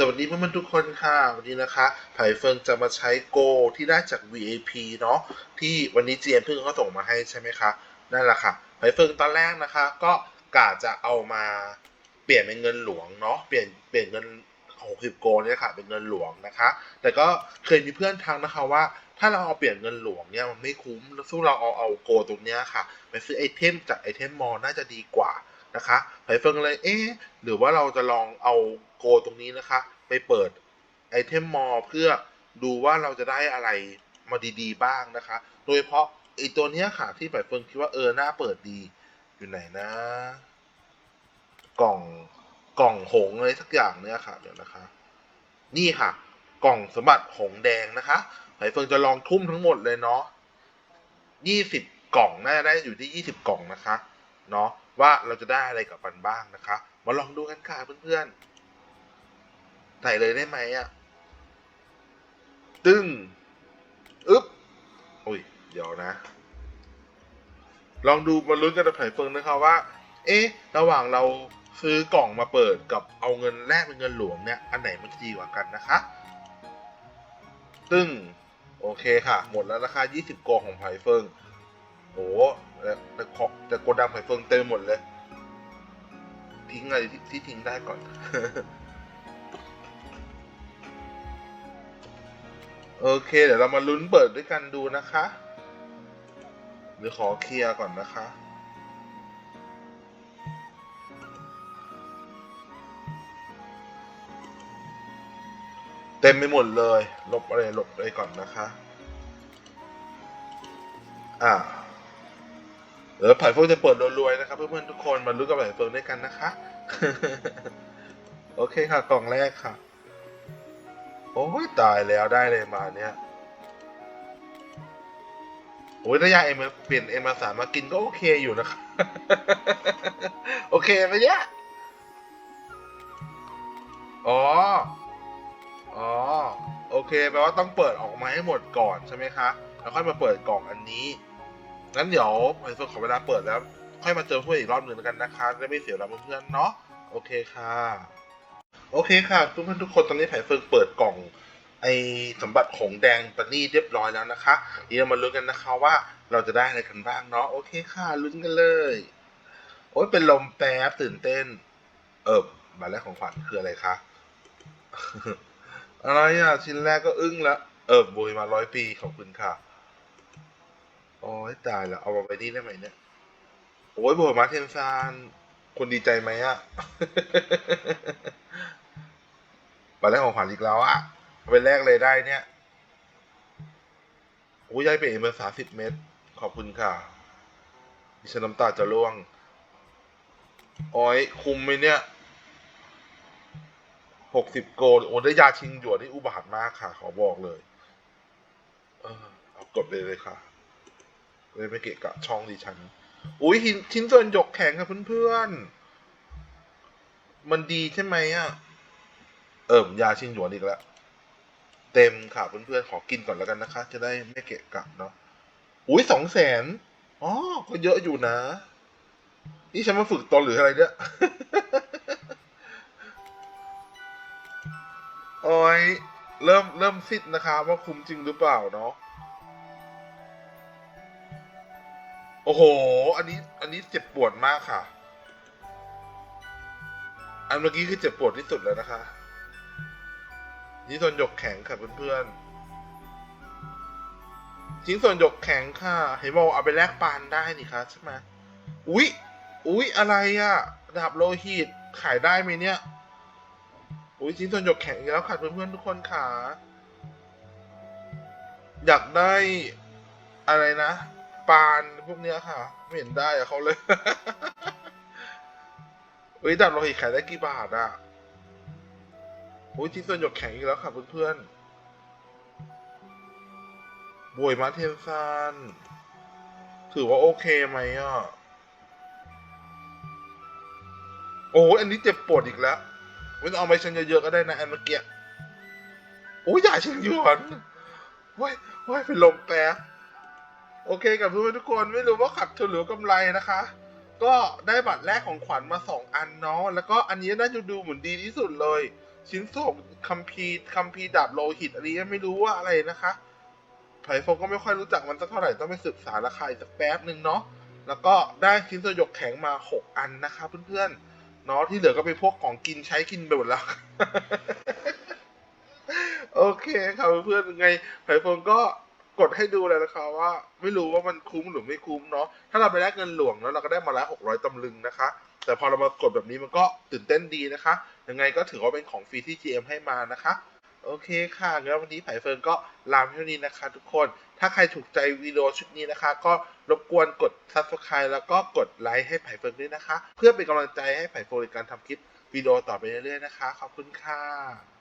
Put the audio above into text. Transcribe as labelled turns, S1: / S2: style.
S1: สวัสดีเพื่อนๆทุกคนค่ะ วันนี้นะคะไผ่เฟิงจะมาใช้โกที่ได้จาก VAP เนาะที่วันนี้เจียนเพิ่งเขาส่งมาให้ใช่ไหมคะนั่นแหละค่ะไผ่เฟิงตอนแรกนะคะ ก็กะจะเอามาเปลี่ยนเป็นเงินหลวงเนาะเปลี่ยนเปลี่ยนเงิน60โกเนี่ยค่ะเป็นเงินหลวงนะคะ แต่ก็เคยมีเพื่อนทักนะคะว่า ถ้าเราเอาเปลี่ยนเงินหลวงเนี่ยมันไม่คุ้มแล้วสู้เราเอาเอาโกตรงเนี้ยค่ะไปซื้อไอเทมจากไอเทมมอลน่าจะดีกว่า นะคะไผ่เฟิงเลยเอ๊ะหรือว่าเราจะลองเอาโกตรงนี้นะคะ ไปเปิดไอเทมมอลเพื่อดูว่าเราจะได้อะไรมาดีๆบ้างนะคะ โดยเฉพาะไอตัวเนี้ยค่ะที่ไผ่เฟิงคิดว่าเออน่าเปิดดีอยู่ไหนนะ กล่องกล่องหงอะไรสักอย่างเนี่ยค่ะเดี๋ยวนะคะ นี่ค่ะ กล่องสมบัติหงแดงนะคะไผ่เฟิงจะลองทุ่มทั้งหมดเลยเนาะยี่สิบกล่องน่าจะได้อยู่ที่ยี่สิบกล่องนะคะ เนาะว่าเราจะได้อะไรกับมันบ้างนะคะ มาลองดูกันค่ะเพื่อนๆใส่เลยได้ไหมอะ่ะตึ้งอึ๊บอุ้ยเดี๋ยวนะ ลองดูมาลุ้นกันกับไผ่เฟิงนะคะว่า เอ๊ะ ระหว่างเราซื้อกล่องมาเปิดกับเอาเงินแลกเป็นเงินหลวงเนี่ย อันไหนมันจะดีกว่ากันนะคะ ตึ้ง โอเคค่ะ หมดแล้วนะคะ20กล่องของไผ่เฟิง โอ้แต่แต่ของแต่โกดังไผ่เฟิงเต็มหมดเลย ทิ้งอะไรที่ที่ทิ้งได้ก่อน โอเค เดี๋ยวเรามาลุ้นเปิดด้วยกันดูนะคะเดี๋ยวขอเคลียร์ก่อนนะคะเต็มไปหมดเลย ลบอะไร ลบอะไรก่อนนะคะ อ่า เดี๋ยวไผ่เฟิงจะเปิดรวยๆนะครับ เพื่อนๆทุกคนมาลุ้นกับไผ่เฟิงด้วยกันนะคะ โอเคค่ะ กล่องแรกค่ะ โอ้ยตายแล้วได้เลยมาเนี่ยโอ้ยถ้ายาเอ็มเปลี่ยนเอ็มมาสามมากินก็โอเคอยู่นะคะโอเคไหมเนี่ยอ๋อ อ๋อ โอเคแปลว่าต้องเปิดออกมาให้หมดก่อนใช่ไหมคะ แล้วค่อยมาเปิดกล่องอันนี้ งั้นเดี๋ยวไผ่เฟิร์นขอเวลาเปิดแล้ว ค่อยมาเจอเพื่อนอีกรอบหนึ่งแล้วกันนะคะจะได้ไม่เสียเวลาเพื่อนๆเนาะโอเคค่ะ โอเคค่ะทุกท่านทุกคนตอนนี้ไผ่เฟิงเปิดกล่องไอสมบัติหงแดงปนี่เรียบร้อยแล้วนะคะเดี๋ยวมาลุ้นกันนะคะว่าเราจะได้อะไรกันบ้างเนาะโอเคค่ะลุ้นกันเลย โอ้ยเป็นลมแป๊บตื่นเต้น เออบัตรแรกของขวัญคืออะไรคะอะไรอะชิ้นแรกก็อึ้งละเออบุยมาร้อยปีขอบคุณค่ะ โอ้ยตายแล้วเอามาไว้นี่ได้ไหมเนี่ย โอ้ยบุยมาเทนซานคุณดีใจไหมอะบัตรแรกของขวัญอีกแล้วอะเอาไปแรกเลยได้เนี่ยโอ้ยยายเป๋มาสาสิบเมตร ขอบคุณค่ะ ดิฉันน้ำตาจะร่วงโอ้ยคุมไหมเนี่ยหกสิบโกลโอ้ได้ยาชิงหยวนที่อุบาทมากค่ะ ขอบอกเลย เออเอากดเลยเลยค่ะ เลยไม่เกะกะช่องดิฉัน อุ้ยหินชิ้นส่วนหยกแข็งค่ะเพื่อนๆ มันดีใช่ไหมอะ เอิมยาชิงหยวนอีกแล้วเต็มค่ะเพื่อนๆ ขอกินก่อนแล้วกันนะคะ จะได้ไม่เกะกะเนาะ อุ้ยสองแสนอ๋อ ก็เยอะอยู่นะ นี่ฉันมาฝึกตนหรืออะไรเนี่ยโอ้ยเริ่มเริ่มซิดนะคะ ว่าคุ้มจริงหรือเปล่าเนาะ โอ้โห อันนี้ อันนี้เจ็บปวดมากค่ะ อันเมื่อกี้คือเจ็บปวดที่สุดแล้วนะคะ นี่ส่วนหยกแข็งค่ะเพื่อนๆชิ้นส่วนหยกแข็งค่ะ เห็นบอกเอาไปแลกปานได้นี่คะใช่ไหมอุ๊ย อุ๊ย อะไรอะดาบโลหิตขายได้ไหมเนี่ย อุ๊ยชิ้นส่วนหยกแข็งอีกแล้วค่ะเพื่อนๆทุกคนค่ะ อยากได้อะไรนะ ปานพวกเนี้ยค่ะ ไม่เห็นได้อะเขาเลย เฮ้ยดาบโลหิตขายได้กี่บาทอะโอ้ยชิ้นส่วนหยกแข็งอีกแล้วค่ะเพื่อนๆบวยมาเทนซานถือว่าโอเคไหมอะ โอ้ยอันนี้เจ็บปวดอีกแล้วไม่ต้องเอาไปฉันเยอะๆก็ได้นะอันเมื่อกี้โอ้ยอย่าชิงหยวนว้ายว้ายเป็นลมแป๊บ โอเคกับเพื่อนทุกคนไม่รู้ว่าขัดทุนหรือกำไรนะคะ ก็ได้บัตรแรกของขวัญมาสองอันเนาะแล้วก็อันนี้น่าจะดูเหมือนดีที่สุดเลย ชิ้นส่งคัมภีร์คัมภีร์ดาบโลหิตอันนี้ไม่รู้ว่าอะไรนะคะไผ่ฟงก็ไม่ค่อยรู้จักมันสักเท่าไหร่ต้องไปศึกษาราคาอีกสักแป๊บหนึ่งเนาะแล้วก็ได้ชิ้นสยกแข็งมา 6 อันนะคะ เพื่อนๆเนาะที่เหลือก็เป็นพวกของกินใช้กินไปหมดแล้วโอเคครับเพื่อนๆไงไผ่ฟงก็ กดให้ดูเลยนะคะว่าไม่รู้ว่ามันคุ้มหรือไม่คุ้มเนาะถ้าเราไปแลกเงินหลวงแล้วเราก็ได้มาละหกร้อยตำลึงนะคะ แต่พอเรามากดแบบนี้มันก็ตื่นเต้นดีนะคะ ยังไงก็ถือว่าเป็นของฟรีที่ GM ให้มานะคะ โอเคค่ะงั้นวันนี้ไผ่เฟิร์นก็ลาไปเท่านี้นะคะ ทุกคนถ้าใครถูกใจวิดีโอชุดนี้นะคะ ก็รบกวนกด subscribe แล้วก็กดไลค์ให้ไผ่เฟิร์นด้วยนะคะ เพื่อเป็นกำลังใจให้ไผ่เฟิร์นในการทำคลิปวิดีโอต่อไปเรื่อยๆนะคะ ขอบคุณค่ะ